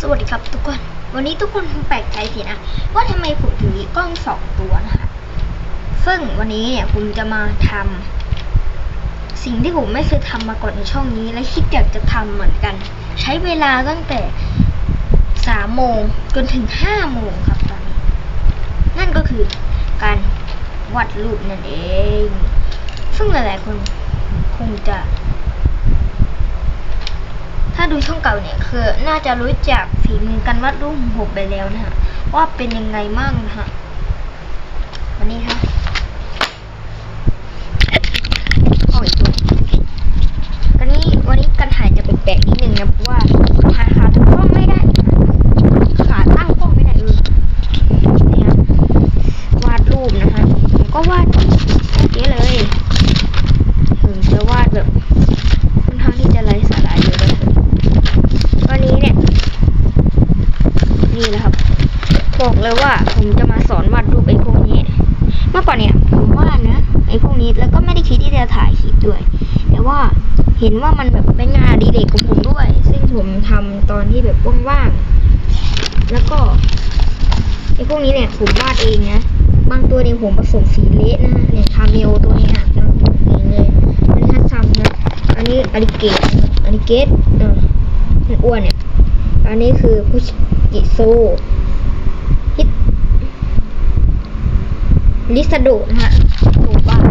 สวัสดีครับทุกคน วันนี้ทุกคนคงแปลกใจสินะ ว่าทำไมผมถึงมีกล้องสองตัวนะคะซึ่งวันนี้เนี่ยผมจะมาทำสิ่งที่ผมไม่เคยทำมาก่อนในช่องนี้ และคิดอยากจะทำเหมือนกัน ใช้เวลาตั้งแต่สามโมงจนถึงห้าโมงครับตอนนี้ นั่นก็คือการวาดรูปนั่นเอง ซึ่งหลายๆคนคงจะ ถ้าดูช่องเก่าเนี่ยคือ น่าจะรู้จักฝีมือการวาดรูปหกไปแล้วนะฮะว่าเป็นยังไงมั่งนะฮะวันนี้ฮะเอาอีกตัวกันนี้วันนี้การถ่ายจะแปลกๆนิดนึงนะเพราะว่าตั้งกล้องไม่ได้นะขาตั้งกล้องไม่ได้เออนี่ฮะวาดรูปนะฮะผมก็วาดแค่นี้เลยถึงจะวาดแบบค่อนข้างที่จะไร้สาระเยอะเลย วันนี้เนี่ย นี่แหละครับ บอกเลยว่าผมจะมาสอนวาดรูปไอ้พวกนี้ เมื่อก่อนเนี่ยผมวาดนะไอ้พวกนี้แล้วก็ไม่ได้คิดที่จะถ่ายคลิปด้วย แต่ว่าเห็นว่ามันแบบเป็นงานดีเด็กของผมด้วย ซึ่งผมทำตอนที่แบบว่างๆแล้วก็ไอ้พวกนี้เนี่ยผมวาดเองนะบางตัวเนี่ยผมผสมสีเละนะเนี่ยคาเมลตัวนี้นะนี่เลยอันนี้ฮัตซัมนะอันนี้อาริเกตนะอาริเกตอ่ามันอ้วนเนี่ยอันนี้คือพุชกิโซฮิต ลิซาโดนะฮะตัวบ้าง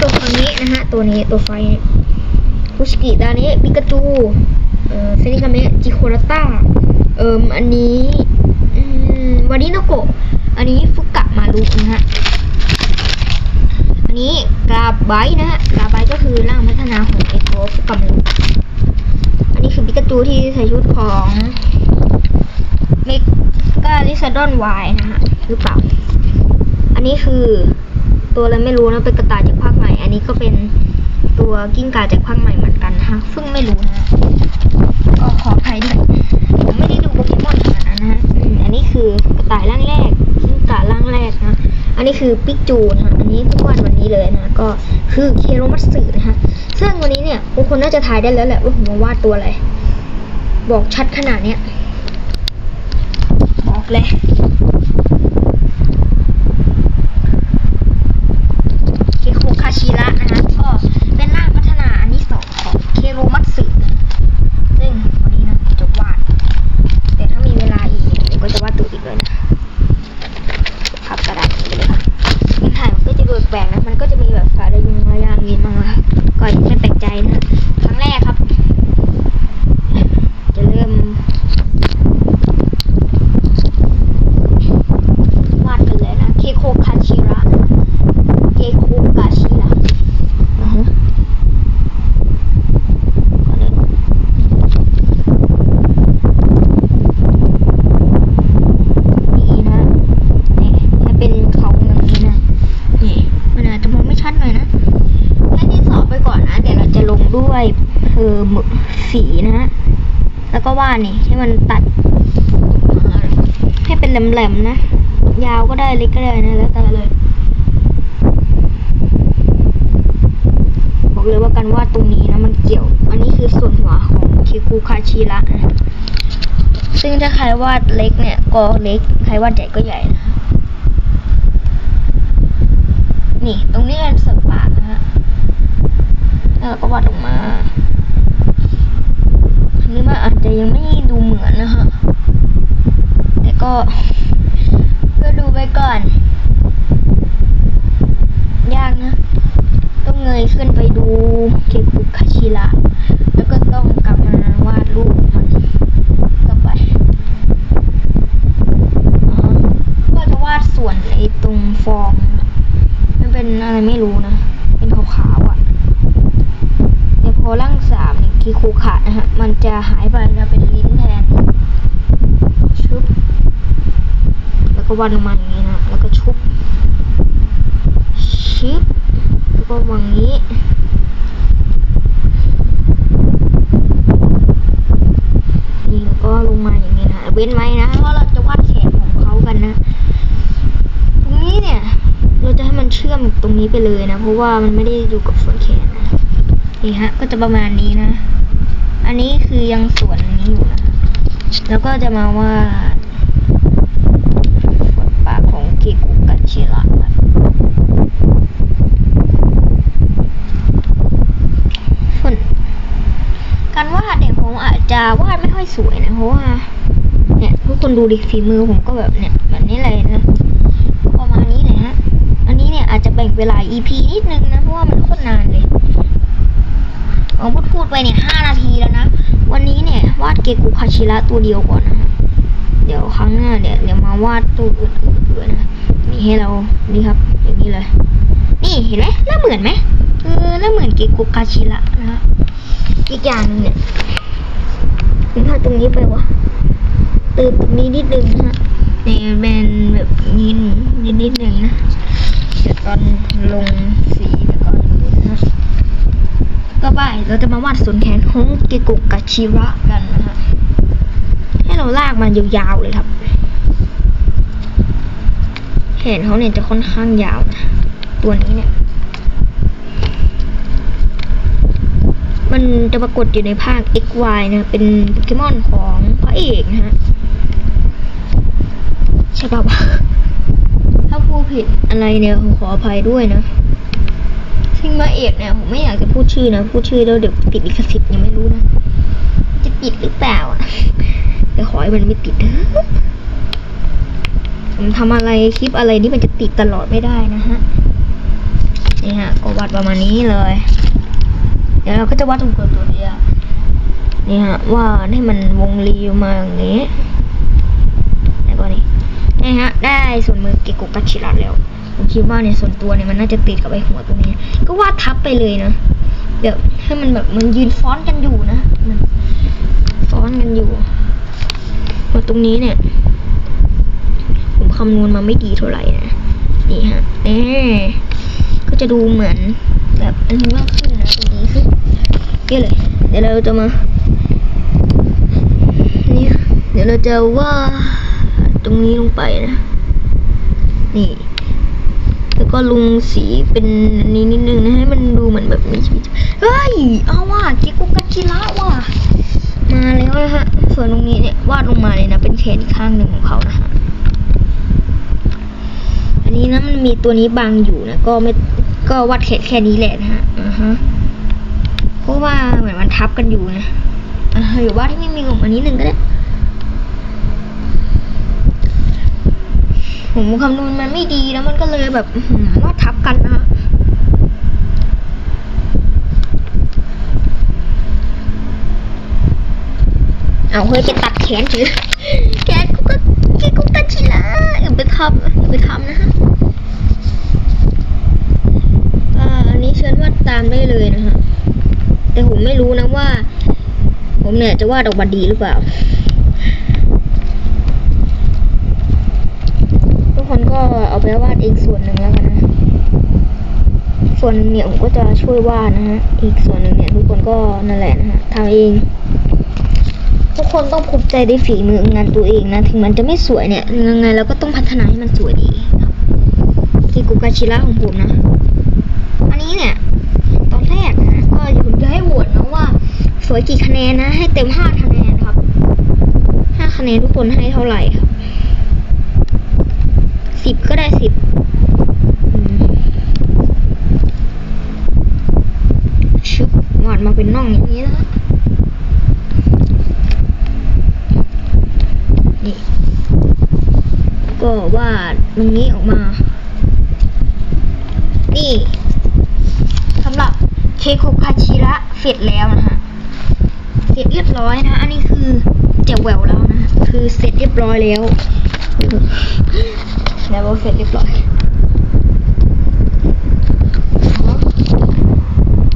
ตัวคนนี้นะฮะ ตัวนี้ตัวไฟเนี่ยพุชกิดานี้ปิกาจู เอ่อเซนิคาเมะจิโคราต้า เอ่มอันนี้อืมวานิโนโกะ อันนี้ฟุกะมารุนะฮะ อันนี้กาไบต์นะฮะ กาไบต์ก็คือร่างพัฒนาของเอโกฟุกะมารุอันนี้คือปิกาจูที่ใส่ชุดของเมกาลิซาดอนไวนะฮะ หรือเปล่า อันนี้คือตัวอะไรไม่รู้นะเป็นกระต่ายจากภาคใหม่ อันนี้ก็เป็นตัวกิ้งก่าจากภาคใหม่เหมือนกันนะฮะซึ่งไม่รู้นะก็ขออภัยด้วยผมไม่ได้ดูโปเกมอนขนาดนั้นนะฮะอืมอันนี้คือกระต่ายร่างแรกกิ้งก่าร่างแรกนะอันนี้คือปิกจูนะฮะอันนี้เพิ่งวาดวันนี้เลยนะก็คือเคโรมัตสึนะฮะซึ่งวันนี้เนี่ยทุกคนน่าจะทายได้แล้วแหละว่าผมมาวาดตัวอะไรบอกชัดขนาดเนี้ยบอกเลย เคโคคาชิระนะคะก็เป็นร่างพัฒนาอันที่สองของเคโรมัตสึนะซึ่งวันนี้นะผมจะวาด แต่ถ้ามีเวลาอีกผมก็จะวาดตัวอีกเลยนะพับกระดาษนี้ไปเลยค่ะมันถ่ายมันก็จะดูแปลกๆนะ มันก็จะมีแบบสายระยุงระยางมีมาก็ไม่แปลกใจนะ ครั้งแรกครับ จะเริ่ม วาดกันเลยนะ เคโคคาชิระ เคโคกาชิระอือฮะก่อนเลยนี่นะนี่ให้เป็นเขาอย่างนี้นะ นี่มันอาจจะมองไม่ชัดหน่อยนะให้ที่สอบไปก่อนนะ เดี๋ยวเราจะลงด้วยเออหมึก สีนะแล้วก็วาดนี่ให้มันตัด ให้เป็นแหลมๆนะ ยาวก็ได้เล็กก็ได้นะแล้วแต่เลย บอกเลยว่าการวาดตรงนี้นะมันเกี่ยว อันนี้คือส่วนหัวของคิคุคาชิระนะซึ่งถ้าใครวาดเล็กเนี่ยก็เล็ก ใครวาดใหญ่ก็ใหญ่นะนี่ ตรงนี้เป็นสัตว์ป่านะฮะแล้วก็วาดออกมา นนี้มันอาจจะยังไม่ดูเหมือนนะฮะแต่ก็เพื่อดูไปก่อน ยากนะ ต้องเงยขึ้นไปดูเคคุคาชิระแล้วก็ต้องกลับมาวาดรูปมันต่อไปก็จะวาดส่วนไอ้ตรงฟองมันเป็นอะไรไม่รู้นะ เป็นขาวๆอะ แต่พอร่างสามเนี่ย คีคูขาดนะฮะ มันจะหายไปแล้วเป็นลิ้นแทน ชุบ แล้วก็วาดลงมาอย่างนี้นะ แล้วก็ชุบ ชิบแล้วก็วางนี้นี่แล้วก็ลงมาอย่างนี้นะ เว้นไว้นะ เพราะเราจะวาดแขนของเขากันนะ ตรงนี้เนี่ย เราจะให้มันเชื่อมตรงนี้ไปเลยนะ เพราะว่ามันไม่ได้อยู่กับส่วนแขน นี่ฮะ ก็จะประมาณนี้นะ อันนี้คือยังสวนนี้อยู่นะ แล้วก็จะมาวาดบทบาของเกกุกัชิระครับส่วนการวาดเนี่ยผมอาจจะวาดไม่ค่อยสวยนะเพราะว่า เนี่ยทุกคนดูดิฝีมือผมก็แบบเนี่ยแบบนี้เลยนะประมาณนี้เลยฮะ อันนี้เนี่ยอาจจะแบ่งเวลา EP นิดนึงนะเพราะว่ามันโคตรนานเลย ผมพูดพูดไปเนี่ยห้านาทีแล้วนะ วันนี้เนี่ยวาดเกกุคาชิระตัวเดียวก่อนนะเดี๋ยวครั้งหน้าเนี่ยเดี๋ยวมาวาดตัวอื่นๆด้วยนะมีให้เรานี่ครับ อย่างนี้เลย นี่เห็นไหมแล้วเหมือนไหมเออแล้วเหมือนเกกุคาชิระนะฮะอีกอย่างนึงเนี่ยผมพลาดตรงนี้ไปวะเติมตรงนี้นิดนึงนะฮะนี่เป็นแบบนิดนิดนิดนึงนะเดี๋ยวตอนลงสีเดี๋ยวก่อนนะ ก็ไปเราจะมาวาดส่วนแขนของเกกุกะชิระกันนะฮะให้เราลากมันยาวๆเลยครับ แขนเขาเนี่ยจะค่อนข้างยาวนะตัวนี้เนี่ย มันจะปรากฏอยู่ในภาค XY นะ เป็นโปเกมอนของพระเอกนะฮะใช่ป่าวะถ้าพูดผิดอะไรเนี่ยขออภัยด้วยนะ ซึ่งพระเอกเนี่ยผมไม่อยากจะพูดชื่อนะ พูดชื่อแล้วเดี๋ยวติดลิขสิทธิ์ยังไม่รู้นะ จะติดหรือเปล่าอะแต่ขอให้มันไม่ติดนะผมทำอะไรคลิปอะไรที่มันจะติดตลอดไม่ได้นะฮะนี่ฮะก็วัดประมาณนี้เลย เดี๋ยวเราก็จะวัดตรงตัวตัวนี้อะนี่ฮะว่าให้มันวงรีมาอย่างนี้แล้วก็นี่นี่ฮะ ได้ส่วนมือเกกุกัชิระแล้ว ผมคิดว่าในส่วนตัวเนี่ยมันน่าจะติดกับไอ้หัวตรงนี้ ก็วาดทับไปเลยนะเดี๋ยวให้มันแบบมันยืนฟ้อนกันอยู่นะมันฟ้อนกันอยู่หัวตรงนี้เนี่ย ผมคำนวณมาไม่ดีเท่าไหร่นะนี่ฮะเอ๊ก็จะดูเหมือนแบบอันนี้มากขึ้นนะตรงนี้ขึ้นเยอะเลย เดี๋ยวเราจะมานี่เดี๋ยวเราจะว่าดตรงนี้ลงไปนะ นี่ แล้วก็ลงสีเป็นอันนี้นิดนึงนะให้มันดูเหมือนแบบมีชีวิตเฮ้ยเอาว่ะเกกุกัจิระว่ะมาแล้วนะฮะ ส่วนตรงนี้เนี่ยวาดลงมาเลยนะ เป็นแขนข้างหนึ่งของเขานะฮะอันนี้นะมันมีตัวนี้บังอยู่นะก็ไม่ก็วัดแค่แค่นี้แหละนะฮะอ่าฮะเพราะว่าเหมือนมันทับกันอยู่นะอ่าหรือว่าที่ไม่มีของอันนี้หนึ่งก็ได้ ผมคำนวณมันไม่ดีแล้วมันก็เลยแบบหือว่าทับกันนะฮะเอาเฮ้ยจะตัดแขนถือแขนกูก็แขนกูก็ชิละอย่าไปทำอย่าไปทำนะฮะอ่าอันนี้เชิญวาดตามได้เลยนะฮะแต่ผมไม่รู้นะว่า ผมเนี่ยจะวาดออกมาดีหรือเปล่า ทุก คนก็เอาไปวาดเองส่วนหนึ่งแล้วกันนะ ส่วนหนึ่งเนี่ยผมก็จะช่วยวาดนะฮะ อีกส่วนหนึ่งเนี่ยทุกคนก็นั่นแหละนะฮะทำเอง ทุกคนต้องภูมิใจในฝีมืองานตัวเองนะ ถึงมันจะไม่สวยเนี่ย ยังไงเราก็ต้องพัฒนาให้มันสวยดีครับกิกุกาชิระของผมนะ อันนี้เนี่ย ตอนแรกนะ ก็ผมจะให้โหวตนะว่า สวยกี่คะแนนนะ ให้เต็มห้าคะแนนครับห้าคะแนนทุกคนให้เท่าไหร่ครับ สิบก็ได้สิบชุบวาดมาเป็นน่องอย่างนี้นะนี่ ก็วาดตรงนี้ออกมา นี่สำหรับเคโคคาชิระเสร็จแล้วนะฮะ เสร็จเรียบร้อยนะ อันนี้คือแจวแหววแล้วนะ คือเสร็จเรียบร้อยแล้ว แล้วเสร็จเรียบร้อย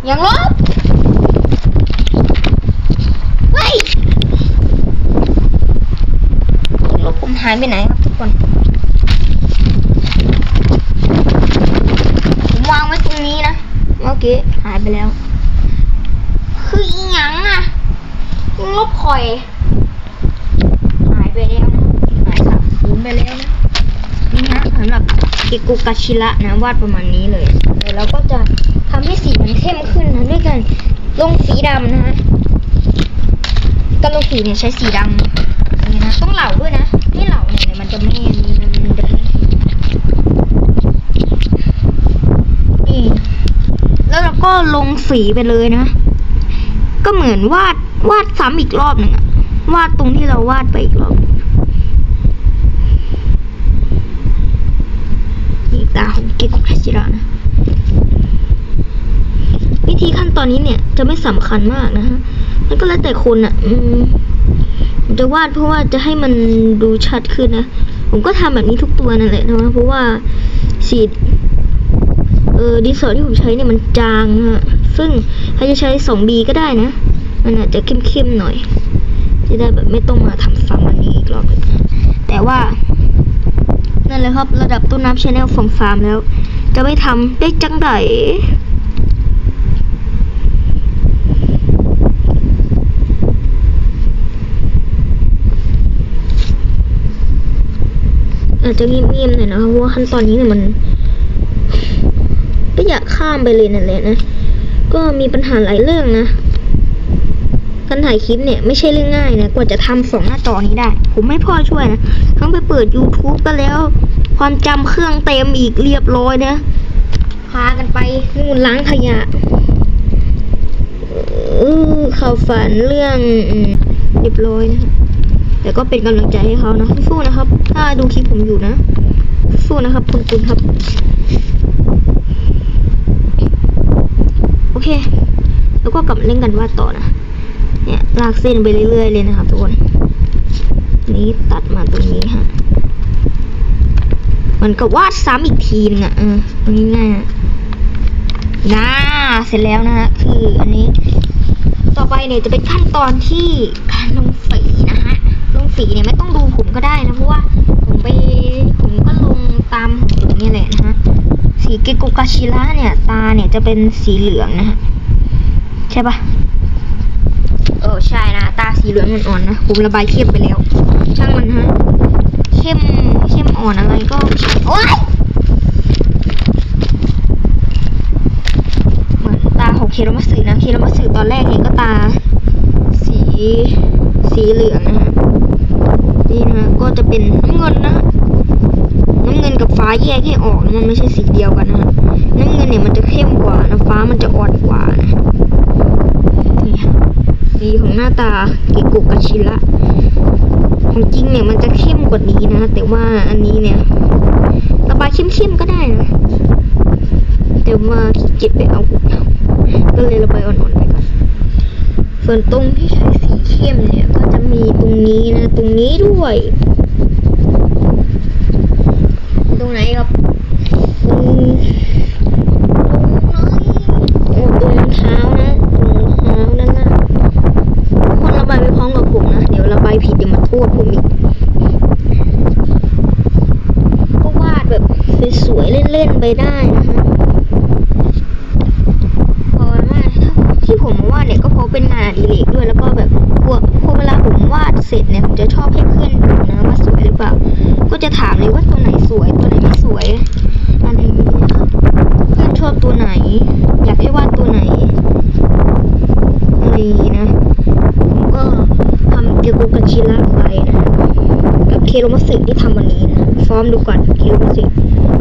ยังลบเฮ้ยยังลบผมหายไปไหนครับทุกคน ผมวางไว้ตรงนี้นะ เมื่อกี้หายไปแล้ว คืออีหยังอะยังลบคอย หายไปแล้วนะหายสับสูญไปแล้วนะ นี่ฮะสำหรับเกกุกาชิระนะวาดประมาณนี้เลยเดี๋ยวเราก็จะทำให้สีมันเข้มขึ้นนะด้วยกันลงสีดำนะฮะการลงสีเนี่ยใช้สีดำต้องเหล่าด้วยนะไม่เหล่าเนี่ยมันจะไม่มันมันจะไม่นี่แล้วเราก็ลงสีไปเลยนะ ก็เหมือนวาดวาดซ้ำอีกรอบหนึ่งอะวาดตรงที่เราวาดไปอีกรอบ นี่ตาของเกกุคาชิระนะ วิธีขั้นตอนนี้เนี่ย จะไม่สำคัญมากนะฮะมันก็แล้วแต่คนอะ่ะผมจะวาดเพราะว่าจะให้มันดูชัดขึ้นนะ ผมก็ทำแบบนี้ทุกตัวนั่นแหละนะเพราะว่าสีเออดินสอที่ผมใช้เนี่ยมันจางฮะซึ่งถ้าจะใช้ 2B ก็ได้นะ มันอาจจะเข้มๆหน่อย จะได้แบบไม่ต้องมาทำซ้ำอันนี้อีกรอบแต่ว่า นั่นเลยครับ ระดับต้นน้ำชาแนลของฟาร์มแล้ว จะไม่ทำได้จังไดอาจจะเงียบๆหน่อยนะครับเพราะว่าขั้นตอนนี้เนี่ยมันก็อยากข้ามไปเลยนั่นแหละนะ ก็มีปัญหาหลายเรื่องนะ การถ่ายคลิปเนี่ยไม่ใช่เรื่องง่ายนะ กว่าจะทำสองหน้าจอนี้ได้ ผมให้พ่อช่วยนะ ทั้งไปเปิด YouTube ก็แล้ว ความจำเครื่องเต็มอีกเรียบร้อยนะพากันไปนู่นล้างขยะเออข่าฝันเรื่องเรียบร้อยนะแต่ก็เป็นกำลังใจให้เขานะสู้นะครับ ถ้าดูคลิปผมอยู่นะ สู้นะครับ คุณคุณครับ โอเค แล้วก็กลับเล่นกันวาดต่อนะ เนี่ยลากเส้นไปเรื่อยๆเลยนะครับทุกคน นี้ตัดมาตรงนี้ฮะ มันก็วาดซ้ำอีกทีนึงอะเออตรงนี้ง่ายๆนะน่าเสร็จแล้วนะฮะคืออันนี้ ต่อไปเนี่ยจะเป็นขั้นตอนที่การลงสีนะฮะลงสีเนี่ยไม่ต้องดูผมก็ได้นะเพราะว่าผมไปผมก็ลงตามของผมเนี่ยแหละนะฮะสีเกโกกาชิระเนี่ย ตาเนี่ยจะเป็นสีเหลืองนะฮะใช่ปะเออใช่นะตาสีเหลืองอ่อนๆนะผมระบายเข้มไปแล้ว ช่างมันฮะ เข้มเข้มอ่อนอะไรก็ โอ๊ยเหมือนตาของเคโรมัตสึนะเคโรมัตสึตอนแรกเนี่ยก็ตา สีสีเหลืองนะฮะนี่นะ ก็จะเป็นน้ำเงินนะน้ำเงินกับฟ้าแยกให้ออกมันไม่ใช่สีเดียวกันนะฮะน้ำเงินเนี่ยมันจะเข้มกว่านะฟ้ามันจะอ่อนกว่านะนี่ของหน้าตาเกโกะกาชิระ ของจริงเนี่ยมันจะเข้มกว่านี้นะ แต่ว่าอันนี้เนี่ยระบายเข้มๆก็ได้นะ แต่ว่าขี้เกียจไปเอาก็เลยระบายอ่อนๆไปก่อนส่วนตรงที่ใช้สีเข้มเนี่ย ก็จะมีตรงนี้นะ ตรงนี้ด้วย ตรงไหนครับตรงโอ้ตรงเท้านะตรงเท้าด้านล่างคนระบายไปพร้อมกับผมนะ เดี๋ยวระบายผิดเดี๋ยวมาโทษผมอีก ก็วาดแบบสวยๆเล่นๆ ไปได้นะฮะพอว่าที่ผมวาดเนี่ยก็เพราะเป็นงานอิเรกด้วยแล้วก็แบบพวกพอเวลาผมวาดเสร็จเนี่ยผมจะชอบให้เพื่อนดูนะว่าสวยหรือเปล่า ก็จะถามเลยว่าตัวไหนสวยตัวไหนไม่สวยอะไรอย่างนี้นะครับเพื่อนชอบตัวไหน อยากให้วาดตัวไหนอะไรนะผมก็ทำเกี่ยวกับกาชิระไปนะ โรมัสึที่ทำวันนี้นะฟอร์มดูก่อนเคโรมัสึ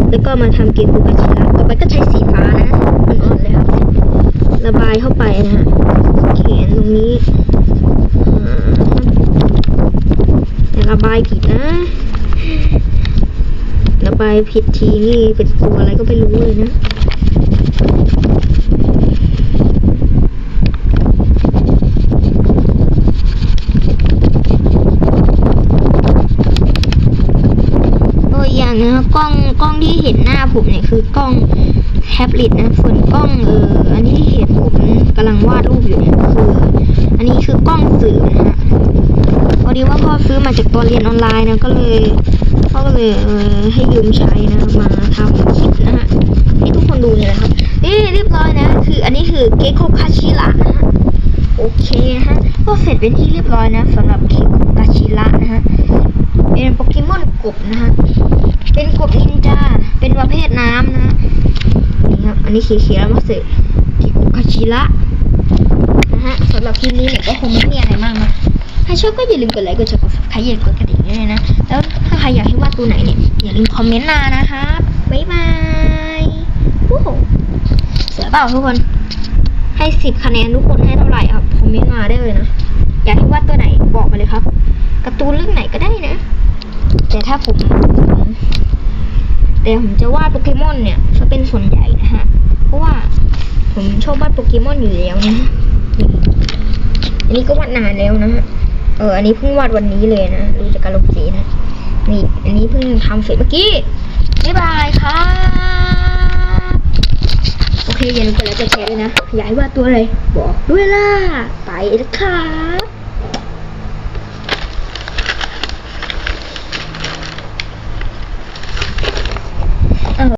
แล้วก็มาทำเกี่ยวกับกาชิระต่อไปก็ใช้สีฟ้านะอ่อนเลยครับ ระบายเข้าไปนะฮะแขนตรงนี้อ่าอย่ระบายผิดนะ ระบายผิดทีนี่เป็นตัวอะไรก็ไม่รู้เลยนะ ตัวอย่างนะกล้องกล้องที่เห็นหน้าผมเนี่ย คือกล้องแท็บเล็ตนะส่วนกล้องเอออันนี้ที่เห็นผมกำลังวาดรูปอยู่เนี่ยคืออันนี้คือกล้องสื่อนะฮะพอดีว่าพ่อซื้อมาจากตอนเรียนออนไลน์นะก็เลยพ่อก็เลยเออให้ยืมใช้นะมาทำคลิปนะฮะให้ทุกคนดูเนี่ยนะครับนี่เรียบร้อยนะ คืออันนี้คือเกโกคาชิระนะฮะโอเคนะฮะก็เสร็จเป็นที่เรียบร้อยนะสำหรับเกโกคาชิระนะฮะ เป็นโปเกมอนกบนะฮะ เป็นกบนินจา เป็นประเภทน้ำนะนี่ครับ อันนี้เขียวๆมาเสร็จกิโกคาชิระนะฮะสำหรับคลิปนี้เนี่ยก็คงไม่มีอะไรมากนะใครชอบก็อย่าลืมกดไลค์ กดแชร์ กด subscribe อย่าลืมกดกระดิ่งด้วยนะ แล้วถ้าใครอยากให้วาดตัวไหนเนี่ย อย่าลืมคอมเมนต์มานะครับ บ๊ายบายวู้สวยเปล่าทุกคน ให้สิบคะแนนทุกคนให้เท่าไหร่ครับ คอมเมนต์มาได้เลยนะ อยากให้วาดตัวไหนบอกมาเลยครับการ์ตูนเรื่องไหนก็ได้นะ แต่ถ้าผมแต่ผมจะวาดโปเกมอนเนี่ยจะเป็นส่วนใหญ่นะฮะ เพราะว่าผมชอบวาดโปเกมอนอยู่แล้วนะอันนี้ก็วาดนานแล้วนะฮะ เออ อันนี้เพิ่งวาดวันนี้เลยนะดูจากการลงสีนะ นี่ อันนี้เพิ่งทำเสร็จเมื่อกี้ บ๊ายบายครับ โอเคอย่าลืมกดไลค์กดแชร์ด้วยนะ อยากให้วาดตัวอะไร บอกด้วยล่ะ ไปแล้วครับ